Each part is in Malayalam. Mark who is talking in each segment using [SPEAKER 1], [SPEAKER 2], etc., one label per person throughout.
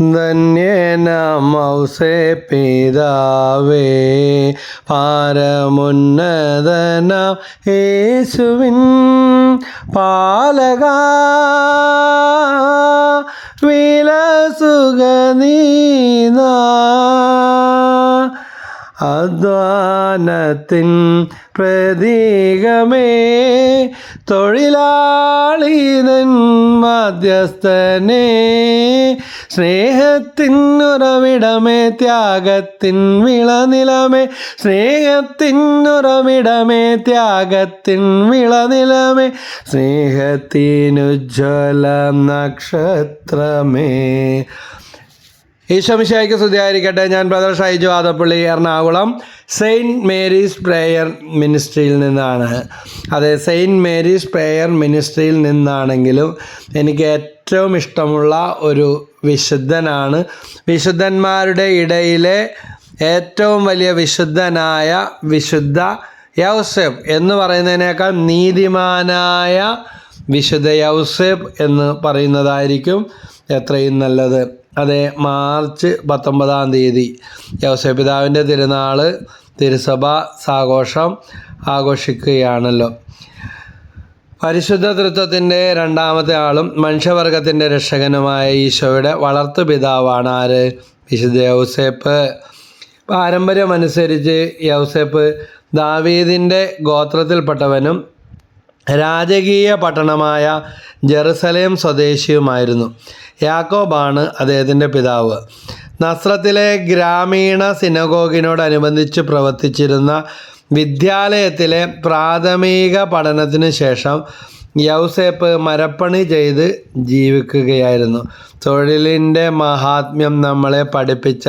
[SPEAKER 1] ധന്യനമൗസേ പിതാവേ. പാരമുന്നതന യേശുവിൻ പാലക. വിലസുഖനീന അധ്വാനത്തിൻ പ്രതീകമേ. തൊഴിലാളിതൻ മധ്യസ്ഥനെ. സ്നേഹത്തിൻ ഉറവിടമേ ത്യാഗത്തിൻ വിളനിലമേ. സ്നേഹത്തിൻ ഉറവിടമേ ത്യാഗത്തിൻ വിളനിലമേ. സ്നേഹത്തിനുജ്വല നക്ഷത്രമേ. ഈശോമിശായിക്ക് സ്തുതിയായിരിക്കട്ടെ. ഞാൻ brother Shaiju Adappally Ernakulam. Saint Mary's prayer മിനിസ്ട്രിയിൽ നിന്നാണ്. അതെ സെയിന്റ് മേരീസ് പ്രേയർ മിനിസ്ട്രിയിൽ നിന്നാണെങ്കിലും എനിക്ക് ഏറ്റവും ഇഷ്ടമുള്ള ഒരു വിശുദ്ധനാണ്. വിശുദ്ധന്മാരുടെ ഇടയിലെ ഏറ്റവും വലിയ വിശുദ്ധനായ വിശുദ്ധ യൗസെബ് എന്ന് പറയുന്നതിനേക്കാൾ നീതിമാനായ വിശുദ്ധ യൗസെബ് എന്ന് പറയുന്നതായിരിക്കും എത്രയും നല്ലത്. അതെ മാർച്ച് പത്തൊമ്പതാം തീയതി. യൗസപിതാവിന്റെ തിരുനാൾ തിരുസഭ സാഘോഷം ആഘോഷിക്കുകയാണല്ലോ. പരിശുദ്ധ തൃത്വത്തിന്റെ രണ്ടാമത്തെ ആളും മനുഷ്യവർഗത്തിന്റെ രക്ഷകനുമായ ഈശോയുടെ വളർത്തു പിതാവാണ് ആര്? വിശുദ്ധ യൗസേപ്പ്. പാരമ്പര്യമനുസരിച്ച് യൗസേപ്പ് ദാവീദിന്റെ ഗോത്രത്തിൽപ്പെട്ടവനും രാജകീയ പട്ടണമായ ജെറുസലേം സ്വദേശിയുമായിരുന്നു. യാക്കോബാണ് അദ്ദേഹത്തിന്റെ പിതാവ്. നസ്രത്തിലെ ഗ്രാമീണ സിനഗോഗിനോടനുബന്ധിച്ച് പ്രവർത്തിച്ചിരുന്ന വിദ്യാലയത്തിലെ പ്രാഥമിക പഠനത്തിന് ശേഷം യൗസേപ്പ് മരപ്പണി ചെയ്ത് ജീവിക്കുകയായിരുന്നു. തൊഴിലിന്റെ മഹാത്മ്യം നമ്മളെ പഠിപ്പിച്ച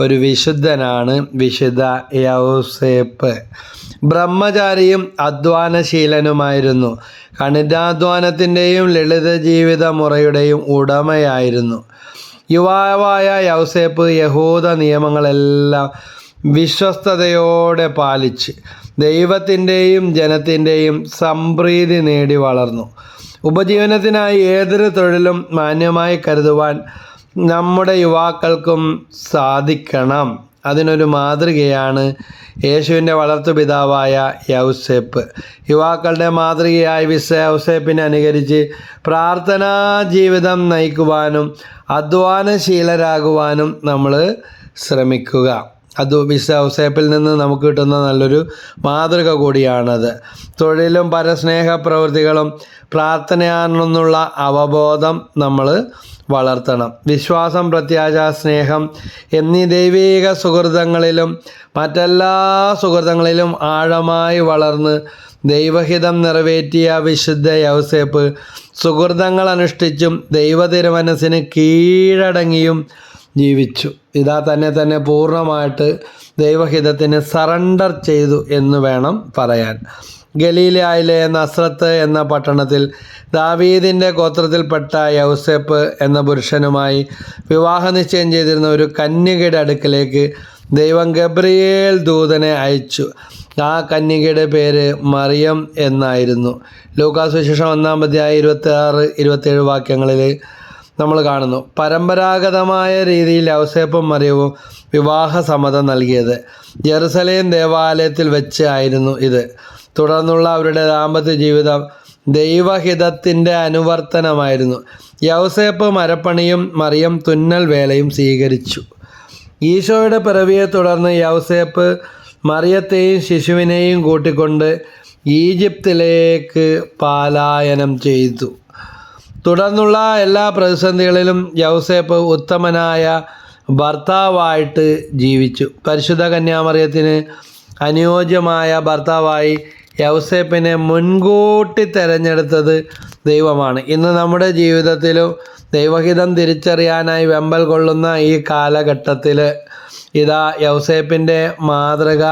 [SPEAKER 1] ഒരു വിശുദ്ധനാണ് വിശുദ്ധ യൗസേപ്പ്. ബ്രഹ്മചാരിയും അധ്വാനശീലനുമായിരുന്നു. കണിതാധ്വാനത്തിന്റെയും ലളിത ജീവിത മുറയുടെയും ഉടമയായിരുന്നു. യുവാവായ യൗസേപ്പ് യഹൂദ നിയമങ്ങളെല്ലാം വിശ്വസ്തയോടെ പാലിച്ച് ദൈവത്തിന്റെയും ജനത്തിന്റെയും സംപ്രീതി നേടി വളർന്നു. ഉപജീവനത്തിനായി ഏതൊരു തൊഴിലും മാന്യമായി കരുതുവാൻ നമ്മുടെ യുവാക്കൾക്കും സാധിക്കണം. അതിനൊരു മാതൃകയാണ് യേശുവിന്റെ വളർത്തുപിതാവായ യൗസേപ്പ്. യുവാക്കളുടെ മാതൃകയായി വിസ യൗസേപ്പിനെ അനുകരിച്ച് പ്രാർത്ഥനാ ജീവിതം നയിക്കുവാനും അധ്വാനശീലരാകുവാനും നമ്മൾ ശ്രമിക്കുക. അത് വിശ ഔസേപ്പിൽ നിന്ന് നമുക്ക് കിട്ടുന്ന നല്ലൊരു മാതൃക കൂടിയാണത്. തൊഴിലും പരസ്നേഹ പ്രവൃത്തികളും പ്രാർത്ഥനയാണെന്നുള്ള അവബോധം നമ്മൾ വളർത്തണം. വിശ്വാസം പ്രത്യാശ സ്നേഹം എന്നീ ദൈവീക സുഹൃതങ്ങളിലും മറ്റെല്ലാ സുഹൃതങ്ങളിലും ആഴമായി വളർന്ന് ദൈവഹിതം നിറവേറ്റിയ വിശുദ്ധ യൗസേപ്പ് സുഹൃതങ്ങൾ അനുഷ്ഠിച്ചും ദൈവതിരുമനസ്സിന് കീഴടങ്ങിയും ജീവിച്ചു. ഇതാ തന്നെ തന്നെ പൂർണമായിട്ട് ദൈവഹിതത്തിന് സറണ്ടർ ചെയ്തു എന്ന് വേണം പറയാൻ. ഗലീലായിലെ നസ്രത്ത് എന്ന പട്ടണത്തിൽ ദാവീദിന്റെ ഗോത്രത്തിൽപ്പെട്ട യൗസെപ്പ് എന്ന പുരുഷനുമായി വിവാഹ നിശ്ചയം ചെയ്തിരുന്ന ഒരു കന്യകയുടെ അടുക്കലേക്ക് ദൈവം ഗബ്രിയേൽ ദൂതനെ അയച്ചു. ആ കന്യകയുടെ പേര് മറിയം എന്നായിരുന്നു. ലൂക്കാസ് വിശേഷം ഒന്നാം അധ്യായം ഇരുപത്തി ആറ് ഇരുപത്തേഴ് വാക്യങ്ങളിൽ നമ്മൾ കാണുന്നു. പരമ്പരാഗതമായ രീതിയിൽ ഔസേപ്പും മറിയവും വിവാഹ സമ്മതം നൽകിയത്. ജെറുസലേം ദേവാലയത്തിൽ വെച്ച് ആയിരുന്നു ഇത്. തുടർന്നുള്ള അവരുടെ ദാമ്പത്യ ജീവിതം ദൈവഹിതത്തിന്റെ അനുവർത്തനമായിരുന്നു. യൗസേപ്പ് മരപ്പണിയും മറിയം തുന്നൽ വേലയും സ്വീകരിച്ചു. ഈശോയുടെ പിറവിയെ തുടർന്ന് യൗസേപ്പ് മറിയത്തെയും ശിശുവിനെയും കൂട്ടിക്കൊണ്ട് ഈജിപ്തിലേക്ക് പാലായനം ചെയ്തു. തുടർന്നുള്ള എല്ലാ പ്രതിസന്ധികളിലും യൗസേപ്പ് ഉത്തമനായ ഭർത്താവായിട്ട് ജീവിച്ചു. പരിശുദ്ധ കന്യാമറിയത്തിന് അനുയോജ്യമായ ഭർത്താവായി യൗസേപ്പിനെ മുൻകൂട്ടി തിരഞ്ഞെടുത്തത് ദൈവമാണ്. ഇന്ന് നമ്മുടെ ജീവിതത്തിലും ദൈവഹിതം തിരിച്ചറിയാനായി വെമ്പൽ കൊള്ളുന്ന ഈ കാലഘട്ടത്തിൽ ഇതാ യൗസേപ്പിന്റെ മാതൃക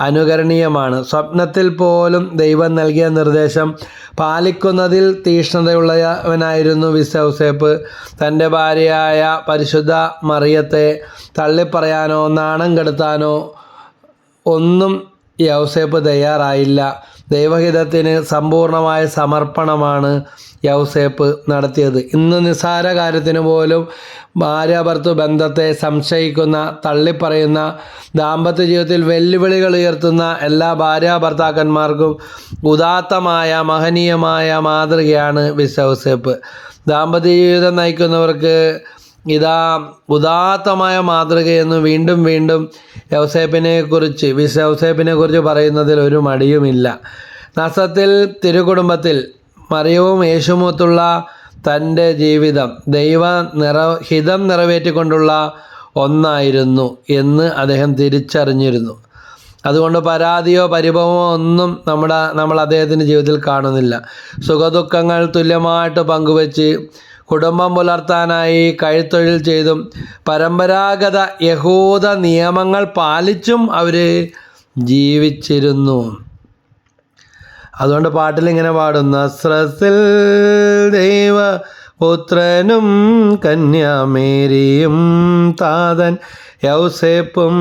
[SPEAKER 1] അനുകരണീയമാണ്. സ്വപ്നത്തിൽ പോലും ദൈവം നൽകിയ നിർദ്ദേശം പാലിക്കുന്നതിൽ തീഷ്ണതയുള്ളവനായിരുന്നു വിസൗസേപ്പ് തന്റെ ഭാര്യയായ പരിശുദ്ധ മറിയത്തെ തള്ളിപ്പറയാനോ നാണം കെടുത്താനോ ഒന്നും യൗസേപ്പ് തയ്യാറായില്ല. ദൈവഹിതത്തിന് സമ്പൂർണമായ സമർപ്പണമാണ് യൗസേപ്പ് നടത്തിയത്. ഇന്ന് നിസ്സാര കാര്യത്തിന് പോലും ഭാര്യാഭർത്തൃ ബന്ധത്തെ സംശയിക്കുന്ന തള്ളിപ്പറയുന്ന ദാമ്പത്യ ജീവിതത്തിൽ വെല്ലുവിളികൾ ഉയർത്തുന്ന എല്ലാ ഭാര്യ ഭർത്താക്കന്മാർക്കും ഉദാത്തമായ മഹനീയമായ മാതൃകയാണ് വിശ യൗസേപ്പ്. ദാമ്പത്യ ജീവിതം നയിക്കുന്നവർക്ക് ഇതാ ഉദാത്തമായ മാതൃകയെന്ന് വീണ്ടും വീണ്ടും യൗസേപ്പിനെ കുറിച്ച് വിശ യൗസേപ്പിനെ കുറിച്ച് പറയുന്നതിൽ ഒരു മടിയുമില്ല. നസത്തിൽ തിരുകുടുംബത്തിൽ മറിയവും യേശുമൊത്തുള്ള തന്റെ ജീവിതം ദൈവ നിറ ഹിതം നിറവേറ്റിക്കൊണ്ടുള്ള ഒന്നായിരുന്നു എന്ന് അദ്ദേഹം തിരിച്ചറിഞ്ഞിരുന്നു. അതുകൊണ്ട് പരാതിയോ പരിഭവമോ ഒന്നും നമ്മുടെ നമ്മൾ അദ്ദേഹത്തിന്റെ ജീവിതത്തിൽ കാണുന്നില്ല. സുഖദുഃഖങ്ങൾ തുല്യമായിട്ട് പങ്കുവെച്ച് കുടുംബം പുലർത്താനായി കൈത്തൊഴിൽ ചെയ്തും പരമ്പരാഗത യഹൂദ നിയമങ്ങൾ പാലിച്ചും അവർ ജീവിച്ചിരുന്നു. അതുകൊണ്ട് പാട്ടിൽ ഇങ്ങനെ പാടും നസ്രസിൽ ദൈവ പുത്രനും കന്യാമേരിയും താതൻ യൗസേപ്പും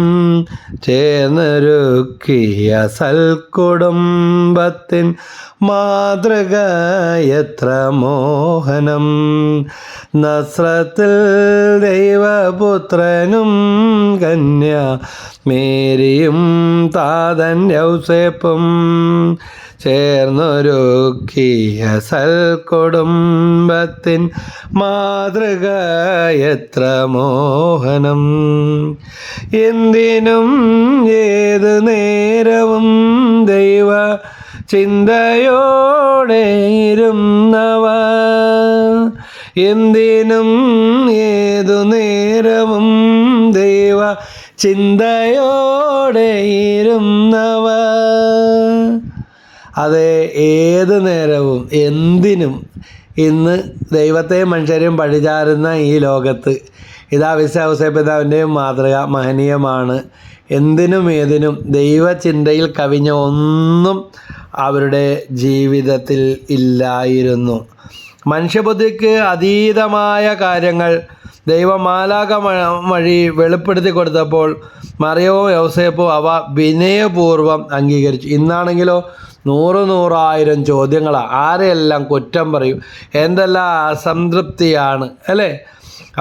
[SPEAKER 1] ചേർന്നൊരുക്കിയ സൽക്കുടുംബത്തിൻ മാതൃക എത്ര മോഹനം. നസ്രത്തിൽ ദൈവപുത്രനും കന്യാമേരിയും താതൻ യൗസേപ്പും ചേർന്നൊരുക്കിയ സൽക്കുടുംബത്തിൻ മാതൃക എത്ര മോഹനം. എന്തിനും ഏത് നേരവും ദൈവ ചിന്തയോടെ ഇരുന്നവ എന്തിനും ഏതു നേരവും ദൈവ ചിന്തയോടെ ഇരുന്നവ അതെ ഏത് നേരവും എന്തിനും ഇന്ന് ദൈവത്തെയും മനുഷ്യരെയും പഴിചാരുന്ന ഈ ലോകത്ത് ഇതാ വിശ്വാസപിതാവിന്റെയും മാതൃക മഹനീയമാണ്. എന്തിനും ഏതിനും ദൈവചിന്തയിൽ കവിഞ്ഞ ഒന്നും അവരുടെ ജീവിതത്തിൽ ഇല്ലായിരുന്നു. മനുഷ്യബുദ്ധിക്ക് അതീതമായ കാര്യങ്ങൾ ദൈവമാലാക വഴി വെളിപ്പെടുത്തി കൊടുത്തപ്പോൾ മറിയവും യൗസേപ്പോ അവ വിനയപൂർവം അംഗീകരിച്ചു. ഇന്നാണെങ്കിലോ നൂറ് നൂറായിരം ചോദ്യങ്ങളാണ് ആരെയെല്ലാം കുറ്റം പറയും? എന്തെല്ലാം അസംതൃപ്തിയാണ് അല്ലേ?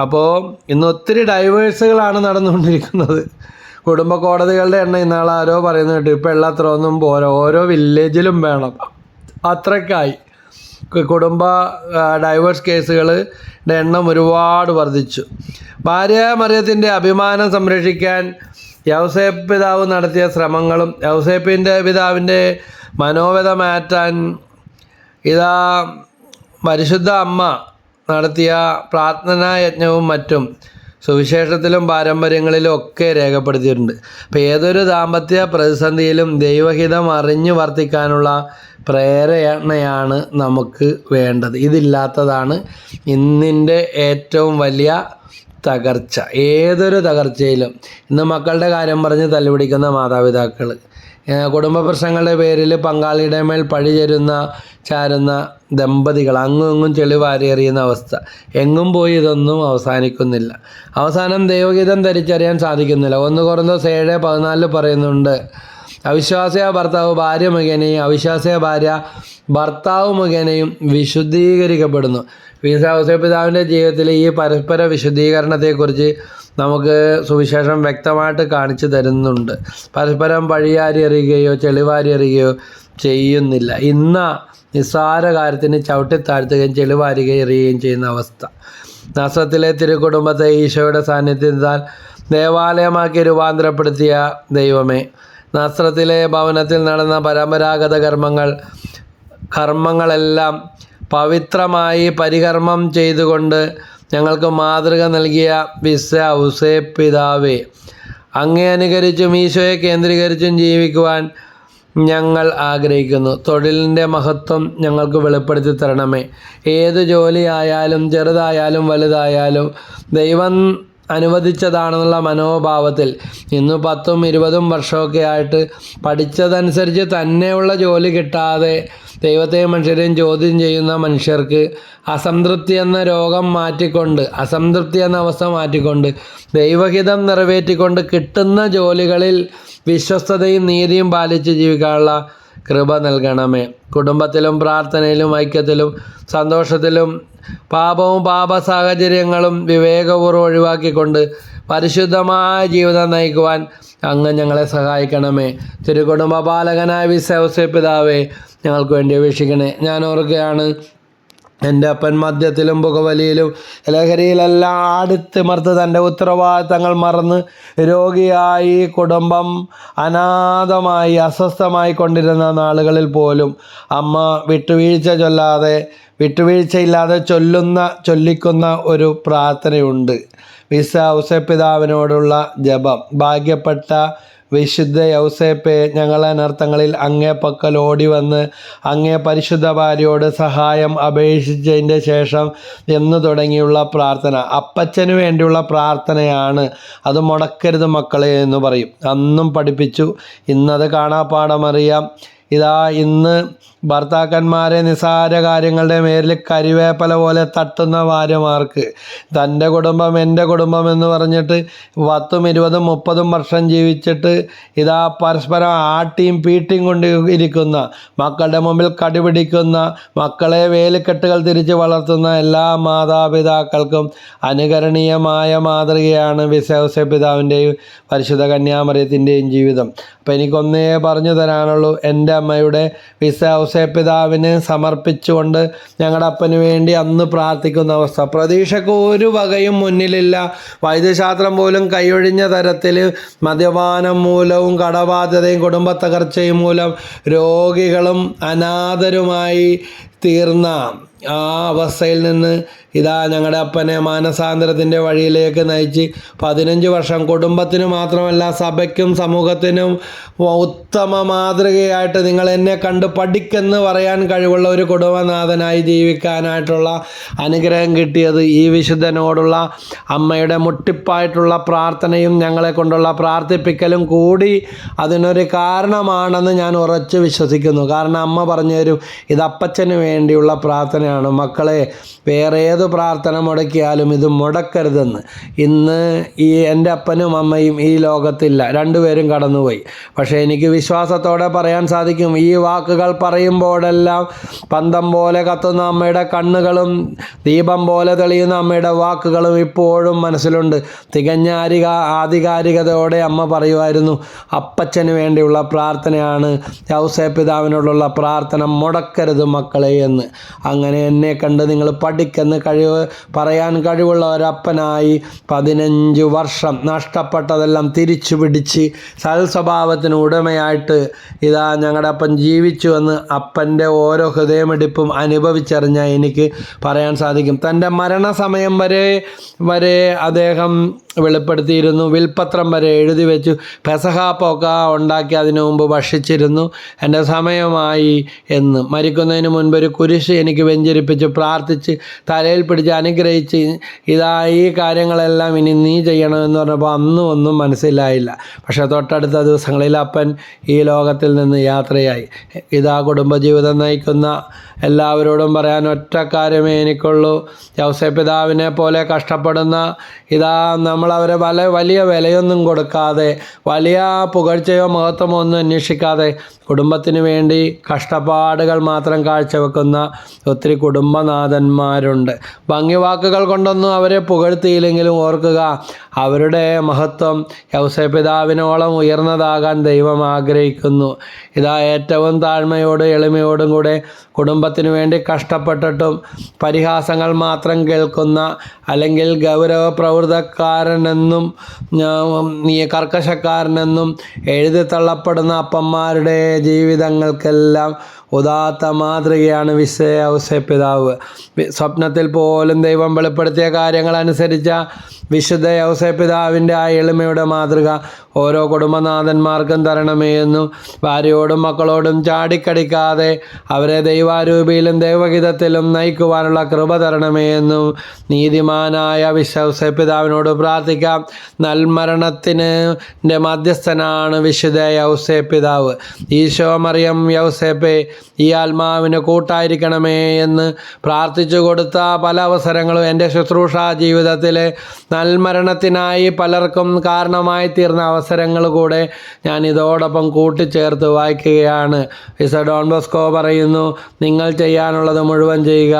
[SPEAKER 1] അപ്പോൾ ഇന്ന് ഒത്തിരി ഡൈവേഴ്സുകളാണ് നടന്നുകൊണ്ടിരിക്കുന്നത്. കുടുംബ കോടതികളുടെ എണ്ണം ഇന്നാളെ ആരോ പറയുന്നത് കേട്ടു ഇപ്പോൾ എല്ലാത്ര ഒന്നും പോരാ ഓരോ വില്ലേജിലും വേണം. അത്രക്കായി കുടുംബ ഡൈവേഴ്സ് കേസുകളുടെ എണ്ണം ഒരുപാട് വർദ്ധിച്ചു. ഭാര്യ മറിയത്തിന്റെ അഭിമാനം സംരക്ഷിക്കാൻ യൗസേപ്പ് പിതാവ് നടത്തിയ ശ്രമങ്ങളും യൗസേപ്പിന്റെ പിതാവിന്റെ മനോവ്യത മാറ്റാൻ ഇതാ പരിശുദ്ധ അമ്മ നടത്തിയ പ്രാർത്ഥനാ യജ്ഞവും മറ്റും സുവിശേഷത്തിലും പാരമ്പര്യങ്ങളിലും ഒക്കെ രേഖപ്പെടുത്തിയിട്ടുണ്ട്. അപ്പോൾ ഏതൊരു ദാമ്പത്യ പ്രതിസന്ധിയിലും ദൈവഹിതം അറിഞ്ഞു വർത്തിക്കാനുള്ള പ്രേരണയാണ് നമുക്ക് വേണ്ടത്. ഇതില്ലാത്തതാണ് ഇന്നിന്റെ ഏറ്റവും വലിയ തകർച്ച. ഏതൊരു തകർച്ചയിലും ഇന്ന് മക്കളുടെ കാര്യം പറഞ്ഞ് തല്ലുപിടിക്കുന്ന മാതാപിതാക്കൾ കുടുംബ പ്രശ്നങ്ങളുടെ പേരിൽ പങ്കാളിയുടെ മേൽ പഴി ചേരുന്ന ചാരുന്ന ദമ്പതികൾ അങ്ങും ഇങ്ങും ചെളി വാരിയെറിയുന്ന അവസ്ഥ. എങ്ങും പോയി ഇതൊന്നും അവസാനിക്കുന്നില്ല. അവസാനം ദൈവഗീതം ധരിച്ചറിയാൻ സാധിക്കുന്നില്ല. ഒന്ന് കുറഞ്ഞോ ഏഴ് പതിനാലിൽ പറയുന്നുണ്ട് അവിശ്വാസിയ ഭർത്താവ് ഭാര്യ മുഖേനയും അവിശ്വാസിയ ഭാര്യ ഭർത്താവ് മുഖേനയും വിശുദ്ധീകരിക്കപ്പെടുന്നു. പിതാവിന്റെ ജീവിതത്തിലെ ഈ പരസ്പര വിശുദ്ധീകരണത്തെക്കുറിച്ച് നമുക്ക് സുവിശേഷം വ്യക്തമായിട്ട് കാണിച്ചു തരുന്നുണ്ട്. പരസ്പരം പഴിയാരി എറിയുകയോ ചെളിവാരി ചെയ്യുന്നില്ല. ഇന്ന നിസ്സാര കാര്യത്തിന് ചവിട്ടിത്താഴ്ത്തുകയും ചെളിവാരുകയും എറിയുകയും ചെയ്യുന്ന അവസ്ഥ. നസത്തിലെ തിരുക്കുടുംബത്തെ ഈശോയുടെ സാന്നിധ്യത്താൽ ദേവാലയമാക്കി രൂപാന്തരപ്പെടുത്തിയ ദൈവമേ നസ്രത്തിലെ ഭവനത്തിൽ നടന്ന പരമ്പരാഗത കർമ്മങ്ങൾ കർമ്മങ്ങളെല്ലാം പവിത്രമായി പരികർമ്മം ചെയ്തുകൊണ്ട് ഞങ്ങൾക്ക് മാതൃക നൽകിയ വിസ ഔസേ പിതാവേ. അങ്ങേ അനുകരിച്ചും ഈശോയെ കേന്ദ്രീകരിച്ചും ജീവിക്കുവാൻ ഞങ്ങൾ ആഗ്രഹിക്കുന്നു. തൊഴിലിന്റെ മഹത്വം ഞങ്ങൾക്ക് വെളിപ്പെടുത്തി തരണമേ. ഏത് ജോലിയായാലും ചെറുതായാലും വലുതായാലും ദൈവം അനുവദിച്ചതാണെന്നുള്ള മനോഭാവത്തിൽ ഇന്ന് പത്തും ഇരുപതും വർഷമൊക്കെ ആയിട്ട് പഠിച്ചതനുസരിച്ച് തന്നെയുള്ള ജോലി കിട്ടാതെ ദൈവത്തെയും മനുഷ്യരെയും ചോദ്യം ചെയ്യുന്ന മനുഷ്യർക്ക് അസംതൃപ്തി എന്ന രോഗം മാറ്റിക്കൊണ്ട് അസംതൃപ്തി എന്ന അവസ്ഥ മാറ്റിക്കൊണ്ട് ദൈവഹിതം നിറവേറ്റിക്കൊണ്ട് കിട്ടുന്ന ജോലികളിൽ വിശ്വസ്തതയും നീതിയും പാലിച്ച് ജീവിക്കാനുള്ള കൃപ നൽകണമേ. കുടുംബത്തിലും പ്രാർത്ഥനയിലും ഐക്യത്തിലും സന്തോഷത്തിലും പാപവും പാപ സാഹചര്യങ്ങളും വിവേകപൂർവം ഒഴിവാക്കിക്കൊണ്ട് പരിശുദ്ധമായ ജീവിതം നയിക്കുവാൻ അങ്ങ് ഞങ്ങളെ സഹായിക്കണമേ. തിരുകുടുംബ പാലകനായ വിശ്വസ പിതാവേ ഞങ്ങൾക്ക് വേണ്ടി അപേക്ഷിക്കണേ. ഞാൻ ഓർക്കുകയാണ് എന്റെ അപ്പൻ മദ്യത്തിലും പുകവലിയിലും ലഹരിയിലെല്ലാം ആടിത്തിമർത്ത് തന്റെ ഉത്തരവാദിത്തങ്ങൾ മറന്ന് രോഗിയായി കുടുംബം അനാഥമായി അസ്വസ്ഥമായി കൊണ്ടിരുന്ന നാളുകളിൽ പോലും അമ്മ വിട്ടുവീഴ്ച ചൊല്ലാതെ വിട്ടുവീഴ്ചയില്ലാതെ ചൊല്ലുന്ന ചൊല്ലിക്കുന്ന ഒരു പ്രാർത്ഥനയുണ്ട്. വിസ ഔസപിതാവിനോടുള്ള ജപം. ഭാഗ്യപ്പെട്ട വിശുദ്ധ യൗസേപ്പെ ഞങ്ങൾ അനർത്ഥങ്ങളിൽ അങ്ങേ പക്കൽ ഓടി വന്ന് അങ്ങേ പരിശുദ്ധ ഭാര്യയോട് സഹായം അപേക്ഷിച്ചതിന്റെ ശേഷം എന്ന് തുടങ്ങിയുള്ള പ്രാർത്ഥന. അപ്പച്ചന് വേണ്ടിയുള്ള പ്രാർത്ഥനയാണ്. അത് മുടക്കരുത് മക്കളെ എന്ന് പറയും. അന്നും പഠിപ്പിച്ചു. ഇന്നത് കാണാപ്പാടമറിയാം ഇതാ ഇന്ന് ഭർത്താക്കന്മാരെ നിസാര കാര്യങ്ങളുടെ മേരിൽ കരിവേപ്പല പോലെ തട്ടുന്ന ഭാര്യമാർക്ക്. തന്റെ കുടുംബം എന്റെ കുടുംബം എന്ന് പറഞ്ഞിട്ട് പത്തും ഇരുപതും മുപ്പതും വർഷം ജീവിച്ചിട്ട് ഇതാ പരസ്പരം ആട്ടിയും പീട്ടിയും കൊണ്ട് ഇരിക്കുന്ന മക്കളുടെ മുമ്പിൽ കടിപിടിക്കുന്ന മക്കളെ വേലിക്കെട്ടുകൾ തിരിച്ച് വളർത്തുന്ന എല്ലാ മാതാപിതാക്കൾക്കും അനുകരണീയമായ മാതൃകയാണ് വിശ്വസ പിതാവിന്റെയും പരിശുദ്ധ കന്യാമറിയത്തിന്റെയും ജീവിതം. അപ്പം എനിക്കൊന്നേ പറഞ്ഞു തരാനുള്ളൂ എന്റെ അമ്മയുടെ വിശ്വാസ പിതാവിന് സമർപ്പിച്ചുകൊണ്ട് ഞങ്ങളുടെ അപ്പന് വേണ്ടി അന്ന് പ്രാർത്ഥിക്കുന്ന അവസ്ഥ. പ്രതീക്ഷക്ക് ഒരു വകയും മുന്നിലില്ല. വൈദ്യശാസ്ത്രം പോലും കൈയൊഴിഞ്ഞ തരത്തിൽ മദ്യപാനം മൂലവും കടബാധ്യതയും കുടുംബ തകർച്ചയും മൂലം രോഗികളും അനാഥരുമായി തീർന്ന ആ അവസ്ഥയിൽ നിന്ന് ഇതാ ഞങ്ങളുടെ അപ്പനെ മാനസാന്തരത്തിന്റെ വഴിയിലേക്ക് നയിച്ച് പതിനഞ്ച് വർഷം കുടുംബത്തിന് മാത്രമല്ല സഭയ്ക്കും സമൂഹത്തിനും ഉത്തമ മാതൃകയായിട്ട് നിങ്ങൾ എന്നെ കണ്ട് പഠിക്കെന്ന് പറയാൻ കഴിവുള്ള ഒരു കുടുംബനാഥനായി ജീവിക്കാനായിട്ടുള്ള അനുഗ്രഹം കിട്ടിയത് ഈ വിശുദ്ധനോടുള്ള അമ്മയുടെ മുട്ടിപ്പായിട്ടുള്ള പ്രാർത്ഥനയും ഞങ്ങളെ കൊണ്ടുള്ള പ്രാർത്ഥിപ്പിക്കലും കൂടി അതിനൊരു കാരണമാണെന്ന് ഞാൻ ഉറച്ചു വിശ്വസിക്കുന്നു. കാരണം അമ്മ പറഞ്ഞു തരും ഇത് അപ്പച്ചന് വേണ്ടിയുള്ള പ്രാർത്ഥനയാണ്. മക്കളെ വേറെ ഏത് പ്രാർത്ഥന മുടക്കിയാലും ഇത് മുടക്കരുതെന്ന്. ഇന്ന് ഈ എന്റെ അപ്പനും അമ്മയും ഈ ലോകത്തില്ല. രണ്ടുപേരും കടന്നുപോയി. പക്ഷേ എനിക്ക് വിശ്വാസത്തോടെ പറയാൻ സാധിക്കും ഈ വാക്കുകൾ പറയുമ്പോഴെല്ലാം പന്തം പോലെ കത്തുന്ന അമ്മയുടെ കണ്ണുകളും ദീപം പോലെ തെളിയുന്ന അമ്മയുടെ വാക്കുകളും ഇപ്പോഴും മനസ്സിലുണ്ട്. തികഞ്ഞ ആധികാരികതയോടെ അമ്മ പറയുമായിരുന്നു അപ്പച്ചന് വേണ്ടിയുള്ള പ്രാർത്ഥനയാണ്. യൗസേ പിതാവിനോടുള്ള പ്രാർത്ഥന മുടക്കരുത് മക്കളെ എന്ന്. അങ്ങനെ എന്നെ കണ്ട് നിങ്ങൾ പഠിക്കുന്ന കഴിവ് പറയാൻ കഴിവുള്ള ഒരപ്പനായി പതിനഞ്ച് വർഷം നഷ്ടപ്പെട്ടതെല്ലാം തിരിച്ചു പിടിച്ച് സൽസ്വഭാവത്തിന് ഉടമയായിട്ട് ഇതാ ഞങ്ങളുടെ അപ്പൻ ജീവിച്ചു എന്ന് അപ്പന്റെ ഓരോ ഹൃദയമെടുപ്പും അനുഭവിച്ചറിഞ്ഞാൽ എനിക്ക് പറയാൻ സാധിക്കും. തന്റെ മരണസമയം വരെ വരെ അദ്ദേഹം വെളിപ്പെടുത്തിയിരുന്നു. വിൽപ്പത്രം വരെ എഴുതി വെച്ചു. പെസഹാപ്പൊക്ക ഉണ്ടാക്കി അതിനു മുമ്പ് ഭക്ഷിച്ചിരുന്നു. എന്റെ സമയമായി എന്ന്. മരിക്കുന്നതിന് മുൻപ് ഒരു കുരിശ് എനിക്ക് വെഞ്ചരിപ്പിച്ച്. പ്രാർത്ഥിച്ച് തലയിൽ പിടിച്ച് അനുഗ്രഹിച്ച് ഇതാ ഈ കാര്യങ്ങളെല്ലാം ഇനി നീ ചെയ്യണമെന്ന് പറഞ്ഞപ്പോൾ അന്നും ഒന്നും മനസ്സിലായില്ല. പക്ഷേ തൊട്ടടുത്ത ദിവസങ്ങളിൽ അപ്പൻ ഈ ലോകത്തിൽ നിന്ന് യാത്രയായി. ഇതാ കുടുംബജീവിതം നയിക്കുന്ന എല്ലാവരോടും പറയാൻ ഒറ്റ കാര്യമേ എനിക്കുള്ളൂ. യൗസപിതാവിനെ പോലെ കഷ്ടപ്പെടുന്ന ഇതാ നമ്മളവരെ വല വലിയ വിലയൊന്നും കൊടുക്കാതെ വലിയ പുകഴ്ചയോ മഹത്വമോ ഒന്നും അന്വേഷിക്കാതെ കുടുംബത്തിന് വേണ്ടി കഷ്ടപ്പാടുകൾ മാത്രം കാഴ്ചവെക്കുന്ന ഒത്തിരി കുടുംബനാഥന്മാരുണ്ട്. ഭംഗിവാക്കുകൾ കൊണ്ടൊന്നും അവരെ പുകഴ്ത്തിയില്ലെങ്കിലും ഓർക്കുക അവരുടെ മഹത്വം യൗസപിതാവിനോളം ഉയർന്നതാകാൻ ദൈവം ആഗ്രഹിക്കുന്നു. ഇതാ ഏറ്റവും താഴ്മയോടും എളിമയോടും കൂടെ കുടുംബത്തിന് വേണ്ടി കഷ്ടപ്പെട്ടിട്ടും പരിഹാസങ്ങൾ മാത്രം കേൾക്കുന്ന അല്ലെങ്കിൽ ഗൗരവ പ്രവൃത്തക്കാരനെന്നും നീ കർക്കശക്കാരനെന്നും എഴുതി തള്ളപ്പെടുന്ന അപ്പന്മാരുടെ ജീവിതങ്ങൾക്കെല്ലാം ഉദാത്ത മാതൃകയാണ് വിശ്വ ഔസപിതാവ് സ്വപ്നത്തിൽ പോലും ദൈവം വെളിപ്പെടുത്തിയ കാര്യങ്ങൾ അനുസരിച്ച വിശുദ്ധ ഔസപിതാവിന്റെ ആ എളിമയുടെ മാതൃക ഓരോ കുടുംബനാഥന്മാർക്കും തരണമേ എന്നും ഭാര്യയോടും മക്കളോടും ചാടിക്കടിക്കാതെ അവരെ ദൈവാരൂപിയിലും ദൈവഹിതത്തിലും നയിക്കുവാനുള്ള കൃപ തരണമേ എന്നും നീതിമാനായ വിശ്വ പിതാവിനോട് പ്രാർത്ഥിക്കാം. നൽമരണത്തിന് മധ്യസ്ഥനാണ് വിശുദ്ധ യൗസേ പിതാവ്. ഈശോ മറിയം യൗസേപ്പെ ഈ ആത്മാവിന് കൂട്ടായിരിക്കണമേ എന്ന് പ്രാർത്ഥിച്ചു കൊടുത്ത പല അവസരങ്ങളും എന്റെ ശുശ്രൂഷ ജീവിതത്തിലെ നൽമരണത്തിനായി പലർക്കും കാരണമായി തീർന്ന അവസരങ്ങൾ കൂടെ ഞാൻ ഇതോടൊപ്പം കൂട്ടിച്ചേർത്ത് വായിക്കുകയാണ്. വിസ ഡോൺ ബോസ്കോ പറയുന്നു നിങ്ങൾ ചെയ്യാനുള്ളത് മുഴുവൻ ചെയ്യുക.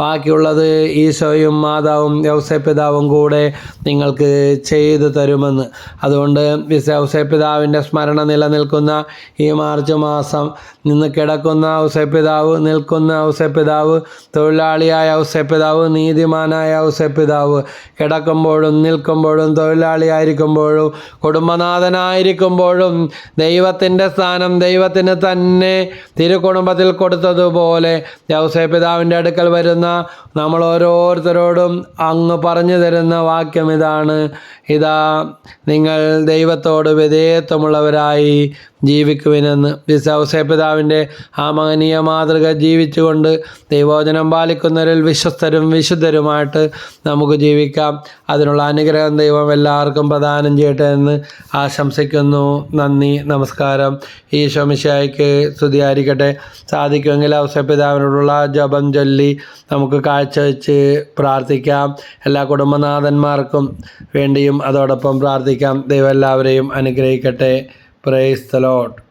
[SPEAKER 1] ബാക്കിയുള്ളത് ഈശോയും മാതാവും യൗസപിതാവും കൂടെ നിങ്ങൾക്ക് ചെയ്തു തരുമെന്ന്. അതുകൊണ്ട് വിസ യൗസപിതാവിന്റെ സ്മരണ നിലനിൽക്കുന്ന ഈ മാർച്ച് മാസം നിന്ന് കിടക്കുന്ന ഔസപിതാവ് നിൽക്കുന്ന ഔസപിതാവ് തൊഴിലാളിയായ ഔസപിതാവ് നീതിമാനായ ഔസപിതാവ് കിടക്കുമ്പോഴും നിൽക്കുമ്പോഴും തൊഴിലാളിയായിരിക്കുമ്പോഴും കുടുംബനാഥനായിരിക്കുമ്പോഴും ദൈവത്തിന്റെ സ്ഥാനം ദൈവത്തിന് തന്നെ തിരുക്കുടുംബത്തിൽ കൊടുത്തതുപോലെ ഔസപിതാവിന്റെ അടുക്കൽ വരുന്ന നമ്മൾ ഓരോരുത്തരോടും അങ്ങ് പറഞ്ഞു തരുന്ന വാക്യം ഇതാണ്. ഇതാ നിങ്ങൾ ദൈവത്തോട് വിധേയത്വമുള്ളവരായി ജീവിക്കുവിനെന്ന്. വിസൗസേപിതാവിന്റെ ആ മഹനീയ മാതൃക ജീവിച്ചുകൊണ്ട് ദൈവോചനം പാലിക്കുന്നവരിൽ വിശ്വസ്തരും വിശുദ്ധരുമായിട്ട് നമുക്ക് ജീവിക്കാം. അതിനുള്ള അനുഗ്രഹം ദൈവം എല്ലാവർക്കും പ്രദാനം ചെയ്യട്ടെ എന്ന് ആശംസിക്കുന്നു. നന്ദി നമസ്കാരം. ഈ മിശായിക്ക് സ്തുതിയായിരിക്കട്ടെ. സാധിക്കുമെങ്കിൽ ഔസപിതാവിനോടുള്ള ജപം ചൊല്ലി നമുക്ക് കാഴ്ചവെച്ച് പ്രാർത്ഥിക്കാം. എല്ലാ കുടുംബനാഥന്മാർക്കും വേണ്ടിയും അതോടൊപ്പം പ്രാർത്ഥിക്കാം. ദൈവം എല്ലാവരെയും അനുഗ്രഹിക്കട്ടെ. Praise the Lord.